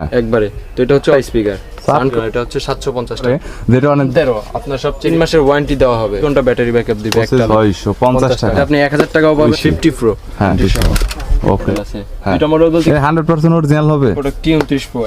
হ্যাঁ। একবারে। তো এটা হচ্ছে স্পিকার এটা হচ্ছে সাতশো পঞ্চাশ টাকা। যেটা অনেক আপনার সব তিন মাসের ওয়ারেন্টি দেওয়া হবে। কোনটা ব্যাটারি ব্যাকআপ দিবে? একটা ছয়শো পঞ্চাশ টাকা। আপনি এক হাজার টাকাও পাবেন ফিফটি প্রো হ্যাঁ ওকে। আছে। হ্যাঁ। মডেল বলতে হান্ড্রেড পার্সেন্ট অরিজিনাল হবে। প্রোডাক্ট টি উনত্রিশ প্রো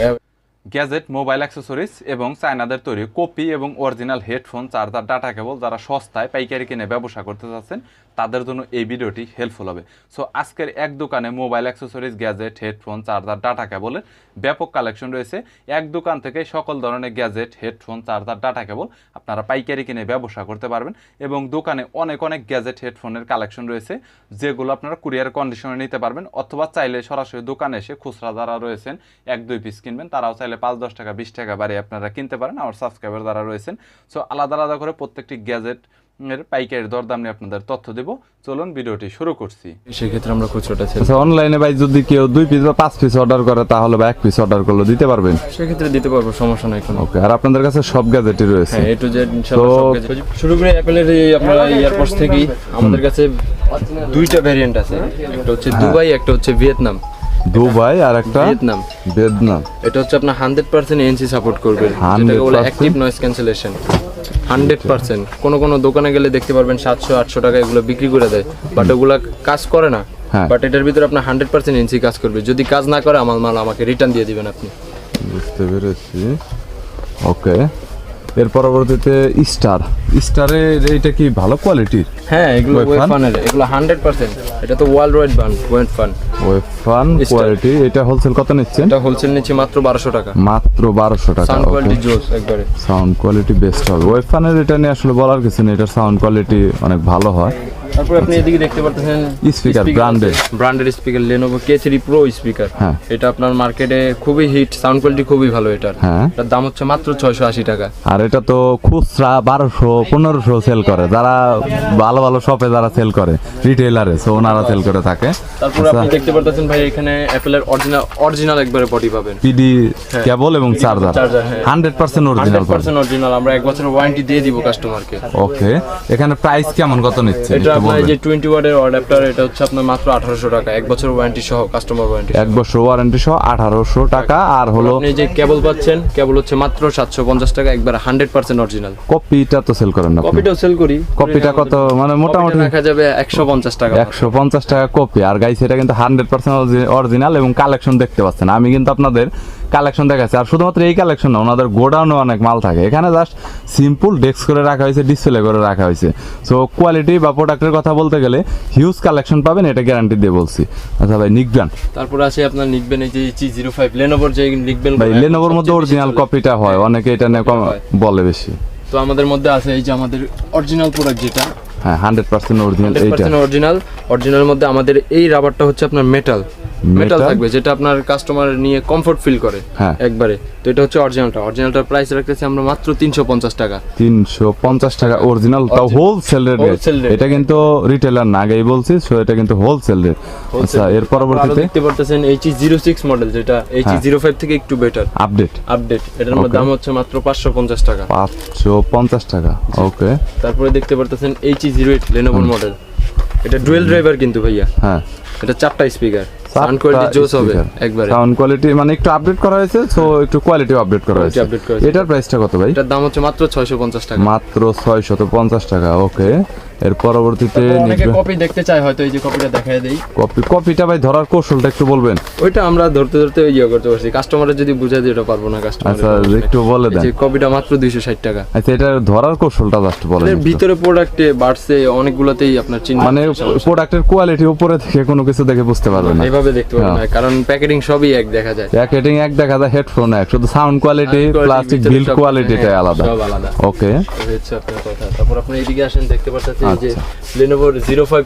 গ্যাজেট মোবাইল অ্যাক্সেসরিজ এবং চায়নাদের তৈরি কপি এবং original headphone charger data cable যারা সস্তায় পাইকারি কিনে ব্যবসা করতে চাচ্ছেন তাদের জন্য এই ভিডিওটি হেল্পফুল হবে। সো আজকের এক দোকানে mobile accessories gadget headphone charger data কেবলের ব্যাপক কালেকশন রয়েছে। এক দোকান থেকে সকল ধরনের gadget headphone charger data cable আপনারা পাইকারি কিনে ব্যবসা করতে পারবেন এবং দোকানে অনেক অনেক গ্যাজেট হেডফোনের কালেকশন রয়েছে, যেগুলো আপনারা কুরিয়ার কন্ডিশনে নিতে পারবেন অথবা চাইলে সরাসরি দোকানে এসে খুচরা যারা রয়েছেন, এক, দুই পিস কিনবেন, তারাও চাইলে পাঁচ, দশ টাকা, বিশ টাকা বাড়িয়ে আপনারা কিনতে পারেন। আমার সাবস্ক্রাইবার যারা রয়েছেন সো আলাদা আলাদা করে প্রত্যেকটি গ্যাজেট এর পাইকারি দরদাম নিয়ে আপনাদের তথ্য দেব। চলুন ভিডিওটি শুরু করছি। সেক্ষেত্রে আমরা খুচরোটা ছেড়ে আচ্ছা অনলাইনে ভাই যদি কেউ দুই পিস বা পাঁচ পিস অর্ডার করে তাহলে বা এক পিস অর্ডার করলে দিতে পারবেন? সেক্ষেত্রে দিতে পারব সমস্যা নাই কোনো। ওকে আর আপনাদের কাছে সব গ্যাজেটই রয়েছে। হ্যাঁ এ টু জেড শুরু করে অ্যাপেলের এই আপনার এয়ারপোর্টস থেকেই। আমাদের কাছে দুইটা ভ্যারিয়েন্ট আছে। একটা হচ্ছে দুবাই একটা হচ্ছে ভিয়েতনাম। দুবাই আর একটা ভিয়েতনাম। ভিয়েতনাম। এটা হচ্ছে আপনার হান্ড্রেড পার্সেন্ট এনসি সাপোর্ট করবে। যেটাকে বলে active noise cancellation hundred percent. কোনো কোনো দোকানে গেলে দেখতে পারবেন সাতশো আটশো টাকা এগুলো বিক্রি করে দেয়। বাট ওগুলো কাজ করে না। হ্যাঁ। বাট এটার ভিতরে আপনার হান্ড্রেড পার্সেন্ট এনসি কাজ করবে। যদি কাজ না করে আমার মাল আমাকে রিটার্ন দিয়ে দিবেন আপনি। বুঝতে পেরেছি। ওকে। এর পরবর্তীতে স্টার। স্টারের এইটা কি ভালো কোয়ালিটির হ্যাঁ এগুলো ওয়েব ফানের এগুলো হান্ড্রেড পার্সেন্ট। এটা তো ওয়ার্ল্ড ওয়াইড বান ওয়েব ফান ওয়েব ফান কোয়ালিটি এটা হোলসেল কত নিচ্ছেন? এটা হোলসেল নিচ্ছে মাত্র বারোশো টাকা। মাত্র বারোশো টাকা সাউন্ড কোয়ালিটি জোস একবারে। সাউন্ড কোয়ালিটি বেস্ট হবে। ওয়েব এটা নিয়ে আসলে বলার কিছু নেই এটার সাউন্ড কোয়ালিটি অনেক ভালো হয়। তারপর আপনি এদিকে দেখতে পাচ্ছেন Speaker, branded। Branded speaker Lenovo K3 Pro speaker হ্যাঁ। এটা আপনার মার্কেটে খুবই হিট সাউন্ড কোয়ালিটি খুবই ভালো এটার। হ্যাঁ। এটার দাম হচ্ছে মাত্র ছয়শো আশি টাকা। আর এটা তো খুচরা বারোশো পনেরোশো সেল করে। যারা ভালো ভালো শপে যারা সেল করে রিটেলারে সো ওনারা সেল করে থাকে। তারপর আপনি দেখতে পাচ্ছেন ভাই এখানে অ্যাপেলের অরিজিনাল অরিজিনাল একবারে বডি পাবেন। পিডি কেবল এবং চার্জার charger, হ্যাঁ। Hundred percent original hundred percent original আমরা এক বছরের ওয়ারেন্টি দিয়ে দিব কাস্টমারকে ওকে এখানে প্রাইস কেমন? কত নিচ্ছে? এটা আপনার এই যে টোয়েন্টি ওয়ার্ডের অ্যাডাপ্টার এটা হচ্ছে আপনার মাত্র আঠারোশো টাকা। এক বছর ওয়ারেন্টি সহ কাস্টমার ওয়ারেন্টি এক বছর ওয়ারেন্টি সহ আঠারোশো টাকা। আর হলো আপনি যে কেবল পাচ্ছেন কেবল হচ্ছে মাত্র সাতশো পঞ্চাশ টাকা একবার হান্ড্রেড পার্সেন্ট অরিজিনাল কপিটা তো সেল করেন না কপিটাও সেল করি। কপিটা কত? মানে মোটামুটি রাখা যাবে একশো পঞ্চাশ টাকা একশো পঞ্চাশ টাকা কপি। আর গাইস এটা কিন্তু হান্ড্রেড পার্সেন্ট অরিজিনাল এবং কালেকশন দেখতে পাচ্ছেন। আমি কিন্তু আপনাদের কালেকশন দেখাচ্ছে। আর শুধুমাত্র এই কালেকশন না ওনাদের গোডাউনে অনেক মাল থাকে। এখানে জাস্ট সিম্পল ডেস্ক করে রাখা হয়েছে ডিসপ্লে করে রাখা হয়েছে। সো কোয়ালিটি বা প্রোডাক্টের কথা বলতে গেলে হিউজ কালেকশন পাবেন এটা গ্যারান্টি দিয়ে বলছি। আচ্ছা ভাই নিকবেন তারপর আছে আপনার লিখবেন এই যে জি জিরো ফাইভ লেনোভোর যে লিখবেন ভাই লেনোভোর মধ্যে অরিজিনাল কপিটা হয় অনেকে এটা নিয়ে বলে বেশি। তো আমাদের মধ্যে আছে এই যে আমাদের অরিজিনাল প্রোডাক্ট যেটা। হ্যাঁ hundred percent original original original মধ্যে আমাদের এই রাবারটা হচ্ছে আপনার মেটাল মেটাল থাকবে যেটা আপনার কাস্টমার নিয়ে কমফোর্ট ফিল করে হ্যাঁ। একবারে। তো এটা হচ্ছে অরিজিনালটা অরিজিনালটার প্রাইস রাখতেছি আমরা মাত্র তিনশো পঞ্চাশ টাকা। তিনশো পঞ্চাশ টাকা অরিজিনাল তাও হোলসেল রেট। এটা কিন্তু রিটেলার না আগেই বলছি সো এটা কিন্তু হোলসেল রেট আচ্ছা এর পরবর্তীতে? দেখতে পারতেছেন এইচ জিরো সিক্স মডেল যেটা এইচ হ্যাঁ। জিরো ফাইভ থেকে একটু বেটার আপডেট আপডেট এটার মধ্যে দাম হচ্ছে মাত্র পাঁচশো পঞ্চাশ টাকা। পাঁচশো পঞ্চাশ টাকা ওকে তারপরে দেখতে পারতেছেন এইচ জিরো এইট লেনোভোর মডেল এটা ডুয়েল ড্রাইভার কিন্তু ভাইয়া। হ্যাঁ। এটা চারটা স্পিকার সাউন্ড কোয়ালিটি জোস হবে একবারে। সাউন্ড কোয়ালিটি মানে একটু আপডেট করা হয়েছে সো একটু কোয়ালিটি আপডেট করা হয়েছে। এটার প্রাইসটা কত ভাই? এটার দাম হচ্ছে মাত্র ছয়শো পঞ্চাশ টাকা। মাত্র ছয়শত পঞ্চাশ টাকা ওকে এর পরবর্তীতে অনেকে কপি দেখতে চায় হয়তো এই যে কপিটা দেখায় দেই। কপি কপিটা ভাই ধরার কৌশলটা একটু বলবেন? ওইটা আমরা ধরতে ধরতে ইয়ে করতে পারছি। কাস্টমারের যদি বুঝাই দিই ওটা পারব না কাস্টমার আচ্ছা একটু বলে দেন। যে কপিটা মাত্র দুইশো ষাট টাকা। আচ্ছা এটা ধরার কৌশলটা জাস্ট বলেন এর ভিতরে প্রোডাক্টে বাড়ছে অনেকগুলোতেই আপনার চিহ্ন মানে প্রোডাক্টের কোয়ালিটি উপরে থেকে কোনো কিছু দেখে বুঝতে পারবেন না। এইভাবে দেখতে পাবেন হ্যাঁ। না কারণ প্যাকেটিং সবই এক দেখা যায়। প্যাকেটিং এক দেখা যায় হেডফোন এক। শুধু সাউন্ড কোয়ালিটি প্লাস্টিক বিল্ড হ্যাঁ, আলাদা। সব আলাদা। ওকে হচ্ছে আপনার কথা। তারপর আপনি এদিকে আসেন দেখতে পাচ্ছেন যে আচ্ছা। জিরো ফাইভ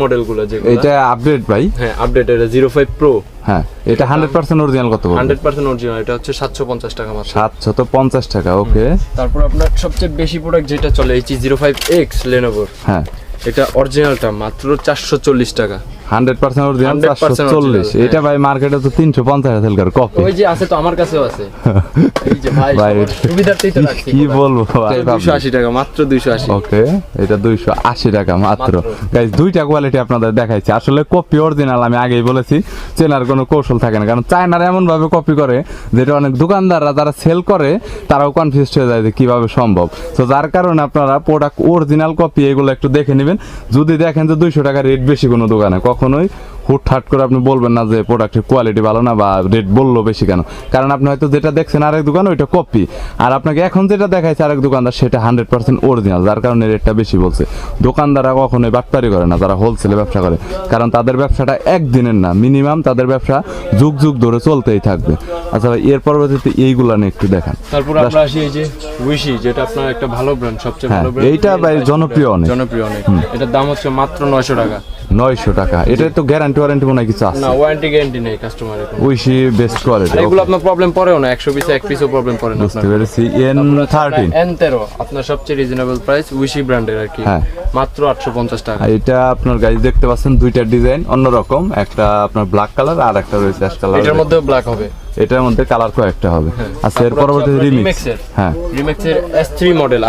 মডেলগুলো যেগুলো। এটা আপডেট ভাই। হ্যাঁ আপডেট এটা জিরো ফাইভ প্রো হ্যাঁ এটা হান্ড্রেড পার্সেন্ট অরিজিনাল কত হান্ড্রেড পার্সেন্ট অরিজিনাল এটা হচ্ছে সাতশো পঞ্চাশ টাকা মাত্র। সাতশত পঞ্চাশ টাকা ওকে তারপর আপনার সবচেয়ে বেশি প্রোডাক্ট যেটা চলে ফাইভ এক্স লেনোভোর হ্যাঁ। এটা অরিজিনালটা মাত্র চারশো চল্লিশ টাকা। হান্ড্রেড পার্সেন্ট অরিজিনাল চারশো চল্লিশ। এটা ভাই মার্কেটে তো তিনশো পঞ্চাশ করে কপি ওই যে আছে তো আমার কাছেও আছে। ভাই কি বলব দুশো আশি টাকা মাত্র দুইশো আশি। ওকে এটা দুইশো আশি টাকা মাত্র। গাইজ দুইটা কোয়ালিটি আপনাদের দেখাইছি। আসলে কপি অরিজিনাল আমি আগেই বলেছি চেনার কোনো কৌশল থাকে না। কারণ চায়নার এমন ভাবে কপি করে যেটা অনেক দোকানদাররা যারা সেল করে তারাও কনফিউজ হয়ে যায় যে কীভাবে সম্ভব। তো যার কারণে আপনারা প্রোডাক্ট অরিজিনাল কপি এগুলো একটু দেখে নেবেন। যদি দেখেন যে দুইশো টাকা রেট বেশি কোনো দোকানে কখনোই হুটহাট করে আপনি বলবেন না যে প্রোডাক্টের কোয়ালিটি ভালো না বা রেট বলল বেশি কেন? কারণ আপনি হয়তো যেটা দেখছেন আরেক দোকান ওইটা কপি আর আপনাকে এখন যেটা দেখাইছে আরেক দোকানদার সেটা হান্ড্রেড পার্সেন্ট অরিজিনাল যার কারণে রেটটা বেশি বলছে। দোকানদাররা কখনোই বাটপারি করে না তারা হোলসেলে ব্যবসা করে। কারণ তাদের ব্যবসাটা একদিনের না মিনিমাম তাদের ব্যবসা যুগ যুগ ধরে চলতেই থাকবে। আচ্ছা ভাই এর পরবর্তীতে এইগুলা নিয়ে একটু দেখান। তারপর আমরা আসি এই যে উইশি যেটা আপনার একটা ভালো ব্র্যান্ড সবচেয়ে হ্যাঁ ভালো ব্র্যান্ড এইটা ভাই জনপ্রিয় অনেক। জনপ্রিয় অনেক। এটার দাম হচ্ছে মাত্র নয়শো টাকা। নয়শো টাকা। এটা তো গ্যারান্টি ওয়ারেন্টি মনে কিছু আছে? না ওয়ারেন্টি গ্যারান্টি নেই কাস্টমারের উইশি বেস্ট কোয়ালিটি এগুলো আপনার প্রবলেম পড়েও না পিসে এক পিসও প্রবলেম পড়ে না বুঝতে পেরেছি। এন থার্টিন এন তেরো আপনার সবচেয়ে রিজনেবল প্রাইস উইশি ব্র্যান্ডের আর কি। হ্যাঁ। মাত্র আটশো পঞ্চাশ টাকা। এটা আপনার গাড়ি দেখতে পাচ্ছেন দুইটা ডিজাইন অন্যরকম একটা আপনার ব্ল্যাক কালার আর একটা রয়েছে অ্যাশ কালার এটার মধ্যেও ব্ল্যাক হবে। এটার মধ্যে কালার কয়েকটা হবে। আচ্ছা এর পরবর্তীতে পরবর্তী রিমিক্স হ্যাঁ। রিমিক্সের S3 মডেল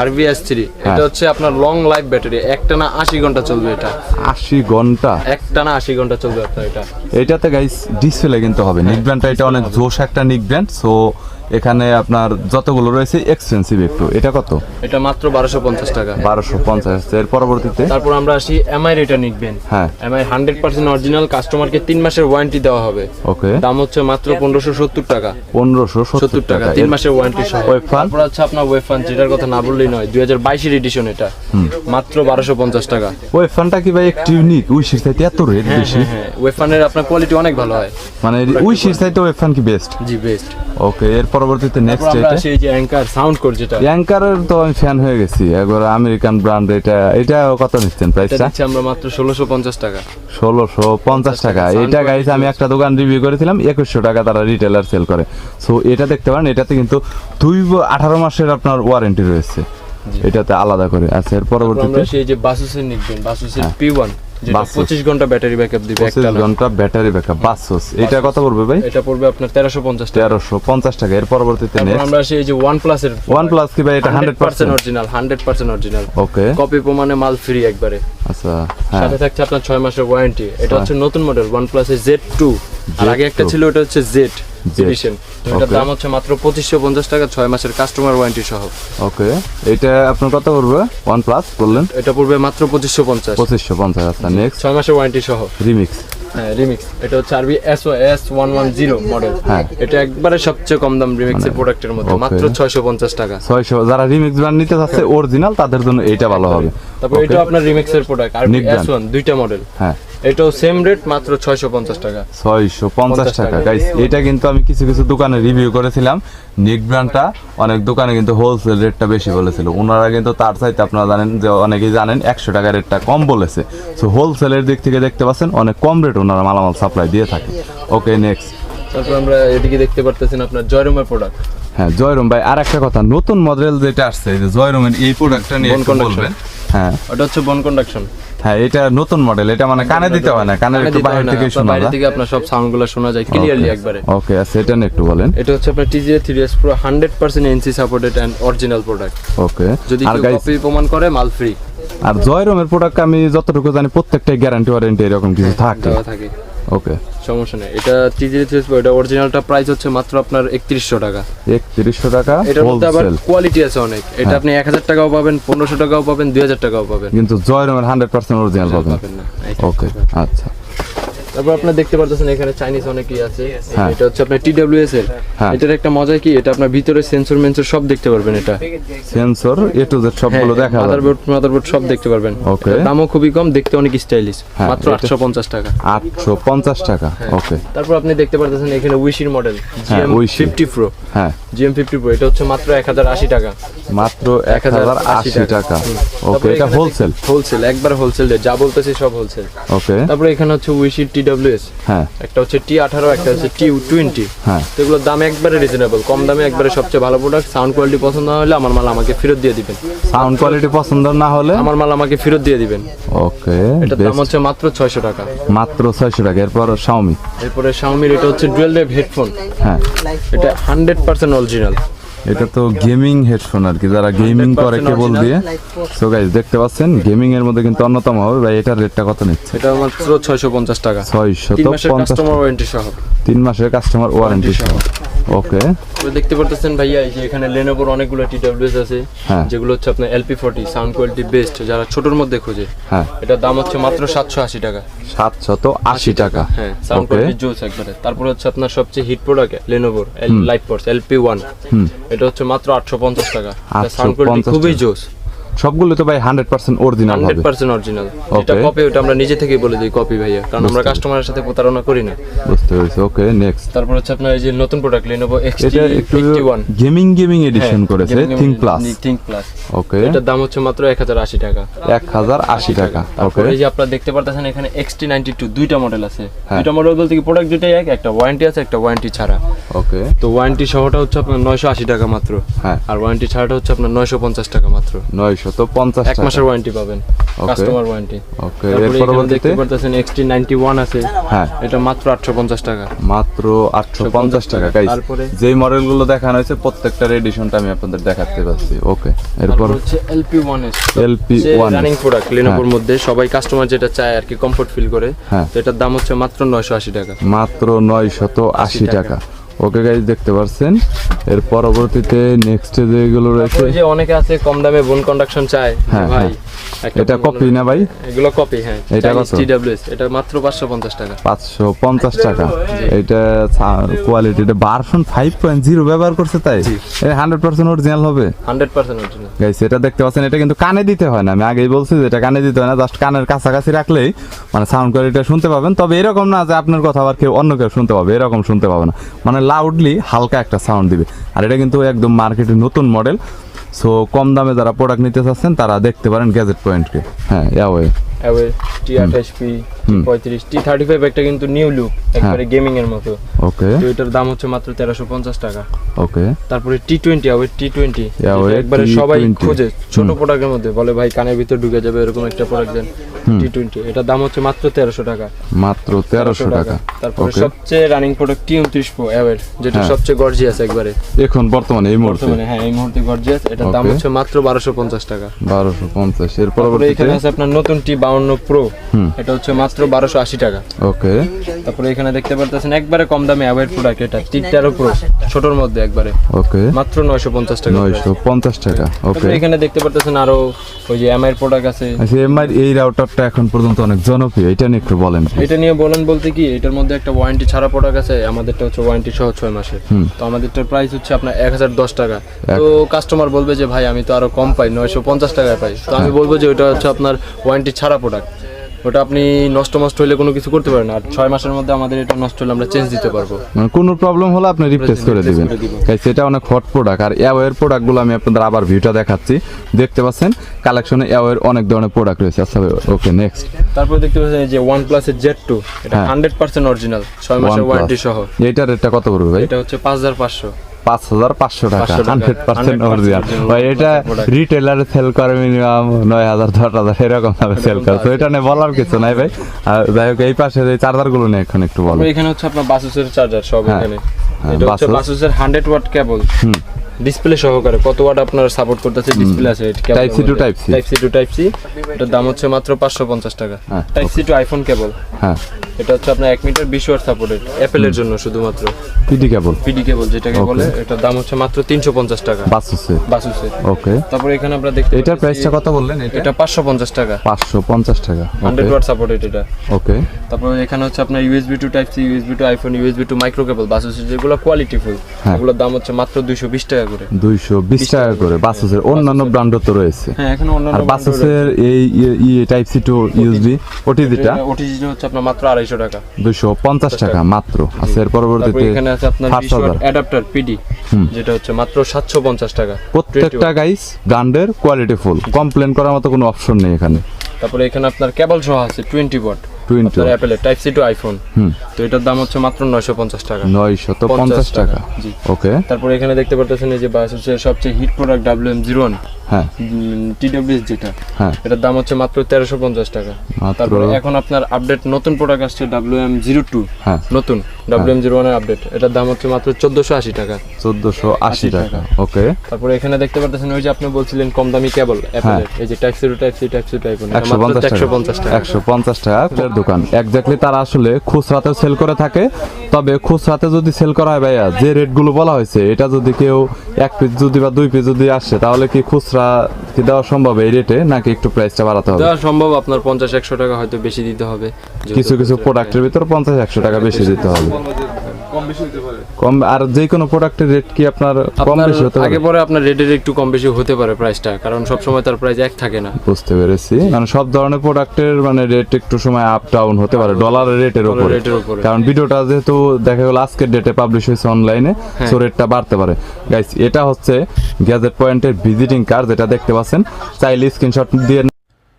থ্রি হ্যাঁ। এটা হচ্ছে আপনার লং লাইফ ব্যাটারি একটা না আশি ঘণ্টা চলবে এটা। আশি ঘণ্টা? একটা না আশি ঘণ্টা চলবে আপনার এটা। এটাতে গাইস ডিসপ্লে কিন্তু হবে। নিক ব্র্যান্ডটা এটা অনেক জোশ একটা নিক ব্র্যান্ড সো এখানে আপনার যতগুলো রয়েছে এক্সপেন্সিভ একটু। এটা কত? এটা মাত্র বারোশো পঞ্চাশ টাকা। বারোশো পঞ্চাশ। এর পরবর্তীতে? তারপর আমরা আসি এমআই রেটা নিকবেন হ্যাঁ। এমআই হান্ড্রেড পার্সেন্ট অরিজিনাল কাস্টমারকে তিন মাসের ওয়ারেন্টি দেওয়া হবে। ওকে। দাম হচ্ছে মাত্র পনেরোশো সত্তর টাকা। পনেরোশো সত্তর টাকা তিন মাসের ওয়ারেন্টি সহ। fan? তারপর হচ্ছে আপনার ওয়েব ফান যেটার কথা না বললেই নয় দুই হাজার বাইশের এডিশন এটা। মাত্র বারোশো পঞ্চাশ টাকা। ওই ফ্যানটা কি ভাই একটু ইউনিক উইশির চাইতে এত রেট বেশি? হ্যাঁ ওয়েব ফানের আপনার কোয়ালিটি অনেক ভালো হয়। মানে উইশির ওই ফ্যান কি বেস্ট জি বেস্ট ওকে এর পরবর্তীতে নেক্সট এটা আসি এই যে অ্যাঙ্কার সাউন্ড যেটা। অ্যাঙ্কারের তো আমি ফ্যান হয়ে গেছি। একবার আমেরিকান ব্র্যান্ড এটা এটা কত নিচ্ছেন প্রাইসটা দিচ্ছি আমরা মাত্র ষোলোশো পঞ্চাশ টাকা। ষোলোশো পঞ্চাশ টাকা। এটা গাইছে আমি একটা দোকান রিভিউ করেছিলাম একুশশো টাকা তারা রিটেলার সেল করে। সো এটা দেখতে পারেন এটাতে কিন্তু দুই ব- আঠারো মাসের আপনার ওয়ারেন্টি রয়েছে। এটাতে আলাদা করে আচ্ছা এর পরবর্তীতে সেই যে বাসুসের নিকবেন বাসুসের পি ওয়ান যেটা Basus। পঁচিশ ঘণ্টা ব্যাটারি ব্যাকআপ দিবে পঁচিশ একটা ঘণ্টা ব্যাটারি ব্যাকআপ বাসোস। এটা কত পড়বে ভাই? এটা পড়বে আপনার তেরোশো পঞ্চাশ টাকা। তেরোশো পঞ্চাশ টাকা এর পরবর্তীতে নেক্সট আমরা আসি এই যে প্লাসের ওয়ান প্লাস কি ভাই এটা hundred percent original hundred percent original okay copy প্রমাণে মাল ফ্রি একবারে। আচ্ছা হ্যাঁ। সাথে থাকছে আপনার ছয় মাসের ওয়ারেন্টি এটা হচ্ছে নতুন মডেল প্লাস জেড টু আর আগে একটা ছিল ওটা হচ্ছে Z এডিশন তো এটার দাম হচ্ছে মাত্র পঁচিশশো পঞ্চাশ টাকা ছয় মাসের কাস্টমার ওয়ারেন্টি সহ। ওকে এটা আপনার কত পড়বে? ওয়ান প্লাস বললেন? এটা পড়বে মাত্র পঁচিশশো পঞ্চাশ। পঁচিশশো পঞ্চাশ আচ্ছা নেক্সট ছয় মাসের ওয়ারেন্টি সহ। রিমিক্স হ্যাঁ রিমিক্স এটা হচ্ছে RB S O S one one zero model হ্যাঁ। এটা একবারে সবচেয়ে কম দাম রিমিক্সের প্রোডাক্টের মধ্যে মাত্র ছয়শো পঞ্চাশ টাকা। ছয়শো যারা রিমিক্স ব্র্যান্ড নিতে চাচ্ছে অরিজিনাল তাদের জন্য এইটা ভালো হবে। তারপর এটা আপনার রিমিক্সের প্রোডাক্ট Nick এস ওয়ান দুইটা মডেল হ্যাঁ। এটাও সেম রেট মাত্র ছয়শো পঞ্চাশ টাকা। ছয়শো পঞ্চাশ টাকা। টাকা। গাইস এটা কিন্তু আমি কিছু কিছু দোকানে রিভিউ করেছিলাম। নিক ব্র্যান্ডটা অনেক দোকানে কিন্তু হোলসেল রেটটা বেশি বলেছিল। ওনারা কিন্তু তার চাইতে আপনারা জানেন যে অনেকেই জানেন একশো টাকা রেটটা কম বলেছে। সো হোলসেলের দিক থেকে দেখতে পাচ্ছেন অনেক কম রেট ওনারা মালামাল সাপ্লাই দিয়ে থাকে। ওকে নেক্সট তারপর আমরা এদিকে দেখতে পারতেছেন আপনার জয়রুমের প্রোডাক্ট হ্যাঁ জয়রুম ভাই আর একটা কথা। নতুন মডেল যেটা আসছে এই যে জয়রুমের এই প্রোডাক্টটা নিয়ে বলবেন। হ্যাঁ। ওটা হচ্ছে বন কন্ডাকশন হ্যাঁ এটা নতুন মডেল এটা মানে কানে দিতে হয় না কানের একটু বাইরে থেকে শোনা বাইরে যায় থেকে আপনার সব সাউন্ড শোনা যায় ক্লিয়ারলি একবারে। ওকে আচ্ছা এটা একটু বলেন। এটা হচ্ছে আপনার টিজিএ পুরো NC supported original product okay যদি আর কেউ কপি প্রমাণ করে মাল ফ্রি আর জয়রমের প্রোডাক্ট আমি যতটুকু জানি প্রত্যেকটাই গ্যারান্টি ওয়ারেন্টি এরকম কিছু থাকে। থাকে। ওকে সমস্যা নেই। এটা টিজি এটা অরিজিনালটা প্রাইস হচ্ছে মাত্র আপনার একত্রিশশো টাকা। একত্রিশশো টাকা এটার মধ্যে আবার কোয়ালিটি আছে অনেক। এটা আপনি এক হাজার টাকাও পাবেন পনেরোশো টাকাও পাবেন দুই হাজার টাকাও পাবেন। কিন্তু জয়রমের হান্ড্রেড পার্সেন্ট অরিজিনাল পাবেন। ওকে আচ্ছা। তারপর আপনার দেখতে পারতেছেন এখানে চাইনিজ অনেকই আছে। হ্যাঁ। এটা হচ্ছে আপনার টিডব্লিউএস এর হ্যাঁ। এটার একটা মজা কি? এটা আপনার ভিতরে সেন্সর মেন্সর সব দেখতে পারবেন এটা। সেন্সর এ টু জেড সবগুলো দেখা যাবে। মাদারবোর্ড মাদারবোর্ড সব দেখতে পারবেন. এটার দামও খুবই কম দেখতে অনেক স্টাইলিশ হ্যাঁ, মাত্র এটা- আটশো পঞ্চাশ টাকা। আটশো পঞ্চাশ টাকা ওকে তারপর আপনি দেখতে পারতেছেন এখানে উইশির মডেল জিএম Wish-ই। ফিফটি প্রো হ্যাঁ। জিএম ফিফটি প্রো এটা হচ্ছে মাত্র এক হাজার আশি টাকা। মাত্র এক হাজার আশি টাকা। ওকে এটা হোলসেল হোলসেল একবার হোলসেল যা বলতেছি সব হোলসেল ওকে তারপরে এখানে হচ্ছে উইশির টি এস হ্যাঁ। একটা হচ্ছে টি আঠারো একটা হচ্ছে টি টোয়েন্টি হ্যাঁ। তো এগুলোর দাম একবারে রিজনেবল কম দামে একবারে সবচেয়ে ভালো প্রোডাক্ট সাউন্ড কোয়ালিটি পছন্দ না হলে আমার মাল আমাকে ফেরত দিয়ে দিবেন। সাউন্ড কোয়ালিটি পছন্দ না হলে? আমার মাল আমাকে ফেরত দিয়ে দিবেন। ওকে এটার দাম হচ্ছে মাত্র ছয়শো টাকা। মাত্র ছয়শো টাকা। এরপর শাওমি এরপরে শাওমির এটা হচ্ছে ডুয়েল হেডফোন হ্যাঁ। এটা হান্ড্রেড পার্সেন্ট অরিজিনাল এটা তো গেমিং হেডফোন আর কি যারা গেমিং করে 100% কেবল দিয়ে। সো গাইস দেখতে পাচ্ছেন গেমিং এর মধ্যে কিন্তু অন্যতম হবে। ভাই এটার রেটটা কত নিচ্ছে? এটা মাত্র ছয়শো পঞ্চাশ টাকা। ছয়শো তিন তো মাসের পঞ্চাশ কাস্টমার ওয়ারেন্টি সহ। তিন মাসের কাস্টমার ওয়ারেন্টি সহ। ওকে তো দেখতে পারতেছেন ভাইয়া এই যে এখানে লেনোভোর অনেকগুলো টিডব্লিউএস আছে হ্যাঁ। যেগুলো হচ্ছে আপনার LP forty sound quality best যারা ছোটর মধ্যে খোঁজে। হ্যাঁ। এটার দাম হচ্ছে মাত্র সাতশো আশি টাকা। সাতশত আশি টাকা। হ্যাঁ সাউন্ড কোয়ালিটি জোস একবারে। তারপরে হচ্ছে আপনার সবচেয়ে হিট প্রোডাক্ট লেনোভোর লাইট ফোর্স এলপি ওয়ান এটা হচ্ছে মাত্র আটশো পঞ্চাশ টাকা। সাউন্ড কোয়ালিটি খুবই জোস সবগুলো তো ভাই হান্ড্রেড পার্সেন্ট অরিজিনাল হান্ড্রেড হবে পার্সেন্ট অরিজিনাল Okay. এটা কপি ওটা আমরা নিজে থেকে বলে দিই কপি ভাইয়া। কারণ আমরা কাস্টমারের সাথে প্রতারণা করি না। বুঝতে পেরেছি। ওকে নেক্সট তারপর হচ্ছে আপনার এই যে নতুন প্রোডাক্ট এটা একটু গেমিং গেমিং এডিশন করেছে think plus think plus okay এটার দাম হচ্ছে মাত্র এক হাজার আশি টাকা। এক হাজার আশি টাকা। ওকে এই যে আপনারা দেখতে পারতেছেন এখানে এক্সটি নাইনটি টু দুইটা মডেল আছে। হ্যাঁ। দুইটা মডেল বলতে কি প্রোডাক্ট দুইটাই এক একটা ওয়ারেন্টি আছে একটা ওয়ারেন্টি ছাড়া। ওকে তো ওয়ারেন্টি সহটা হচ্ছে আপনার নয়শো আশি টাকা মাত্র। হ্যাঁ। আর ওয়ারেন্টি ছাড়াটা হচ্ছে আপনার নয়শো পঞ্চাশ টাকা মাত্র। নয়শো তো পঞ্চাশ এক মাসের ওয়ারেন্টি পাবেন কাস্টমার ওয়ারেন্টি ওকে এর পরবর্তীতে? দেখতে পারতেছেন এক্সটি নাইনটি আছে। হ্যাঁ। এটা মাত্র আটশো পঞ্চাশ টাকা। মাত্র আটশো পঞ্চাশ টাকা। গাইস তারপরে- যেই মডেলগুলো দেখানো হয়েছে প্রত্যেকটার এডিশনটা আমি আপনাদের দেখাতে পারছি। ওকে এরপর হচ্ছে LP S LP running product লেনোভোর মধ্যে। সবাই কাস্টমার যেটা চায় আর কি কমফোর্ট ফিল করে হ্যাঁ। তো এটার দাম হচ্ছে মাত্র নয়শো আশি টাকা। মাত্র নয়শত আশি টাকা। ওকে গাইজ দেখতে পাচ্ছেন এর পরবর্তীতে নেক্সট যেগুলো রয়েছে যে অনেকে আছে কম দামে বোন কন্ডাকশন চায় হ্যাঁ, ভাই হ্যাঁ। এটা কপি না ভাই? এগুলো কপি হ্যাঁ। এটা কত? টিডব্লিউএস এটা মাত্র পাঁচশো পঞ্চাশ টাকা। পাঁচশো পঞ্চাশ টাকা। এটা কোয়ালিটি এটা ভার্সন ফাইভ পয়েন্ট জিরো ব্যবহার করছে তাই? এটা হান্ড্রেড পার্সেন্ট অরিজিনাল হবে। হান্ড্রেড পার্সেন্ট অরিজিনাল গাইস এটা দেখতে পাচ্ছেন এটা কিন্তু কানে দিতে হয় না। আমি আগেই বলছি যে এটা কানে দিতে হয় না জাস্ট কানের কাছাকাছি রাখলেই মানে সাউন্ড কোয়ালিটি শুনতে পাবেন। তবে এরকম না যে আপনার কথা আবার কেউ অন্য কেউ শুনতে পাবে এরকম শুনতে পাবে না। মানে লাউডলি হালকা একটা সাউন্ড দিবে। আর এটা কিন্তু একদম মার্কেটে নতুন মডেল সো কম দামে যারা প্রোডাক্ট নিতে চাচ্ছেন, তারা দেখতে পারেন গ্যাজেট পয়েন্টকে হ্যাঁ ইয়াওয়ে অ্যাওয়ে টি আঠাশ পি পঁয়ত্রিশ টি থার্টি ফাইভ একটা কিন্তু নিউ লুক একবারে গেমিং এর মতো। ওকে তো এটার দাম হচ্ছে মাত্র তেরোশো পঞ্চাশ টাকা। ওকে তারপরে টি টোয়েন্টি আবার টি টোয়েন্টি একবারে সবাই খোঁজে ছোট প্রোডাক্টের মধ্যে। বলে ভাই কানের ভিতর ঢুকে যাবে এরকম একটা প্রোডাক্ট দেন টি টোয়েন্টি এটার দাম হচ্ছে মাত্র তেরোশো টাকা। মাত্র তেরোশো টাকা। তারপরে সবচেয়ে রানিং প্রোডাক্ট টি উনত্রিশ প্রো অ্যাওয়ের যেটা হ্যাঁ। সবচেয়ে গর্জিয়াস একবারে। এখন বর্তমানে এই মুহূর্তে? বর্তমানে হ্যাঁ এই মুহূর্তে গর্জিয়াস এটার দাম হচ্ছে মাত্র বারোশো পঞ্চাশ টাকা। বারোশো পঞ্চাশ। এর তারপরে এখানে আছে আপনার নতুন টি বাউন্ন প্রো এটা হচ্ছে মাত্র বারোশো আশি টাকা। ওকে। তারপরে এখানে দেখতে পারতেছেন একবারে কম দামে অ্যাওয়ের প্রোডাক্ট এটা তেরো প্রো ছোটর মধ্যে একবারে। ওকে। মাত্র নয়শো পঞ্চাশ টাকা নয়শো পঞ্চাশ টাকা ওকে। এখানে দেখতে পারতেছেন আরও ওই যে এমআই প্রোডাক্ট আছে। আচ্ছা এমআই এই রাউটারটা এখন পর্যন্ত অনেক জনপ্রিয় এটা নিয়ে একটু বলেন এটা নিয়ে বলেন বলতে কি এটার মধ্যে একটা ওয়ারেন্টি ছাড়া প্রোডাক্ট আছে আমাদেরটা হচ্ছে ওয়ারেন্টি সহ ছয় মাসের তো আমাদেরটার প্রাইস হচ্ছে আপনার এক হাজার দশ টাকা। তো কাস্টমার বলবে যে ভাই আমি তো আরও কম পাই নয়শো পঞ্চাশ টাকায় পাই। তো আমি বলব যে ওটা হচ্ছে আপনার ওয়ারেন্টি ছাড়া প্রোডাক্ট ওটা আপনি নষ্ট নষ্ট হলে কোনো কিছু করতে পারেন আর ছয় মাসের মধ্যে আমাদের এটা নষ্ট হলে আমরা চেঞ্জ দিতে পারব। মানে কোনো প্রবলেম হলে আপনি রিপ্লেস করে দিবেন। তাই সেটা অনেক হট প্রোডাক্ট আর অ্যাওয়ের প্রোডাক্টগুলো আমি আপনাদের আবার ভিউটা দেখাচ্ছি। দেখতে পাচ্ছেন কালেকশনে অ্যাওয়ের অনেক ধরনের প্রোডাক্ট রয়েছে। আচ্ছা ওকে নেক্সট তারপর দেখতে পাচ্ছেন এই যে ওয়ান প্লাসের জেড টু এটা। হান্ড্রেড পার্সেন্ট অরিজিনাল ছয় মাসের ওয়ারেন্টি সহ। এইটার রেটটা কত পড়বে ভাই? এটা হচ্ছে পাঁচ হাজার পাঁচশো। পাঁচ হাজার পাঁচশো টাকা হান্ড্রেড পার্সেন্ট অরিজিনাল ভাই এটা। রিটেলারে সেল করে মিনিমাম নয় হাজার দশ হাজার এরকম ভাবে সেল করে। তো এটা নিয়ে বলার কিছু নাই ভাই। আর যাই হোক এই পাশে এই চার্জারগুলো নিয়ে এখন একটু বলো। এখানে হচ্ছে আপনার বাসুসের চার্জার সব হ্যাঁ। এখানে। এটা হচ্ছে বাসুসের হান্ড্রেড ওয়াট কেবল ডিসপ্লে সহকারে কত ওয়াট আপনার সাপোর্ট করতেছে ডিসপ্লে আছে Type C to Type C। Type C to type C এটার দাম হচ্ছে মাত্র পাঁচশো পঞ্চাশ টাকা। হ্যাঁ, type C to iPhone cable. হ্যাঁ। এটা হচ্ছে আপনার এক মিটার বিশ ওয়াট সাপোর্টেড অ্যাপেলের জন্য শুধুমাত্র। PD cable? পিডি কেবল যেটাকে বলে এটার দাম হচ্ছে মাত্র তিনশো পঞ্চাশ টাকা। বাসুসে? বাসুসের ওকে তারপরে এখানে আমরা দেখতে এটার প্রাইসটা কত বললেন এটা? এটা পাঁচশো পঞ্চাশ টাকা। পাঁচশো পঞ্চাশ টাকা হান্ড্রেড ওকে ওয়াট সাপোর্টেড এটা। ওকে তারপর এখানে হচ্ছে আপনার USB to type C USB to iPhone USB to micro cable Baseus যেগুলো কোয়ালিটি ফুল হ্যাঁ। ওগুলোর দাম হচ্ছে মাত্র দুইশো বিশ টাকা করে। দুইশো বিশ টাকা করে। বাসুসের অন্যান্য ব্র্যান্ডও তো রয়েছে। হ্যাঁ এখন অন্যান্য আর বাসুসের এই ই টাইপ সি টু ইউএসবি ওটিজিটা ওটিজি হচ্ছে আপনার মাত্র আড়াইশো টাকা। দুইশো পঞ্চাশ টাকা মাত্র। আচ্ছা এর পরবর্তীতে এখানে আছে আপনার অ্যাডাপ্টার পিডি যেটা হচ্ছে মাত্র সাতশো পঞ্চাশ টাকা। প্রত্যেকটা। গাইস ব্র্যান্ডের কোয়ালিটি ফুল কমপ্লেন করার মতো কোনো অপশন নেই এখানে। তারপরে এখানে আপনার কেবল সহ আছে টোয়েন্টি ওয়াট টু ইন্টু আপনার অ্যাপেলের type C to iPhone hmm. তো এটার দাম হচ্ছে মাত্র নয়শো পঞ্চাশ টাকা। নয়শত পঞ্চাশ টাকা। ওকে তারপর এখানে দেখতে পারতেছেন এই যে বাস হচ্ছে সবচেয়ে hit product W M zero one হ্যাঁ। টিডব্লিউএস যেটা হ্যাঁ। এটার দাম হচ্ছে মাত্র তেরোশো পঞ্চাশ টাকা। তারপরে এখন আপনার আপডেট নতুন প্রোডাক্ট আসছে ডাব্লিউ এম জিরো টু হ্যাঁ। নতুন ডাব্লিউ এম জিরো ওয়ানের আপডেট এটার দাম হচ্ছে মাত্র চোদ্দোশো আশি টাকা। চোদ্দশো আশি টাকা টাকা। ওকে। তারপরে এখানে দেখতে পারতেছেন ওই যে আপনি বলছিলেন কম দামি কেবল অ্যাপেলের এই যে type C type C type একশো পঞ্চাশ টাকা। একশো পঞ্চাশ দোকান। একজাক্টলি তারা আসলে খুচরাতে সেল করে থাকে তবে খুচরাতে যদি সেল করা হয় ভাইয়া যে রেটগুলো বলা হয়েছে এটা যদি কেউ এক পিস যদি বা দুই পিস যদি আসে তাহলে কি খুচরা কি দেওয়া সম্ভব এই রেটে নাকি একটু প্রাইসটা বাড়াতে হবে? দেওয়া সম্ভব আপনার পঞ্চাশ একশো টাকা হয়তো বেশি দিতে হবে। কিছু কিছু প্রোডাক্টের ভিতর পঞ্চাশ একশো টাকা বেশি দিতে হবে। কম আর যে কোনো প্রোডাক্টের রেট কি আপনার কম বেশি হতে আগে পরে আপনার রেটের একটু কম বেশি হতে পারে প্রাইসটা কারণ সব সময় তার প্রাইস এক থাকে না। বুঝতে পেরেছি। মানে সব ধরনের প্রোডাক্টের মানে রেট একটু সময় আপ ডাউন হতে পারে ডলারের রেটের উপরে। কারণ ভিডিওটা যেহেতু দেখা গেল আজকের ডেটে পাবলিশ হয়েছে অনলাইনে। সো রেটটা বাড়তে পারে। গাইস এটা হচ্ছে গ্যাজেট পয়েন্টের ভিজিটিং কার্ড যেটা দেখতে পাচ্ছেন। চাইলে স্ক্রিনশট দিয়ে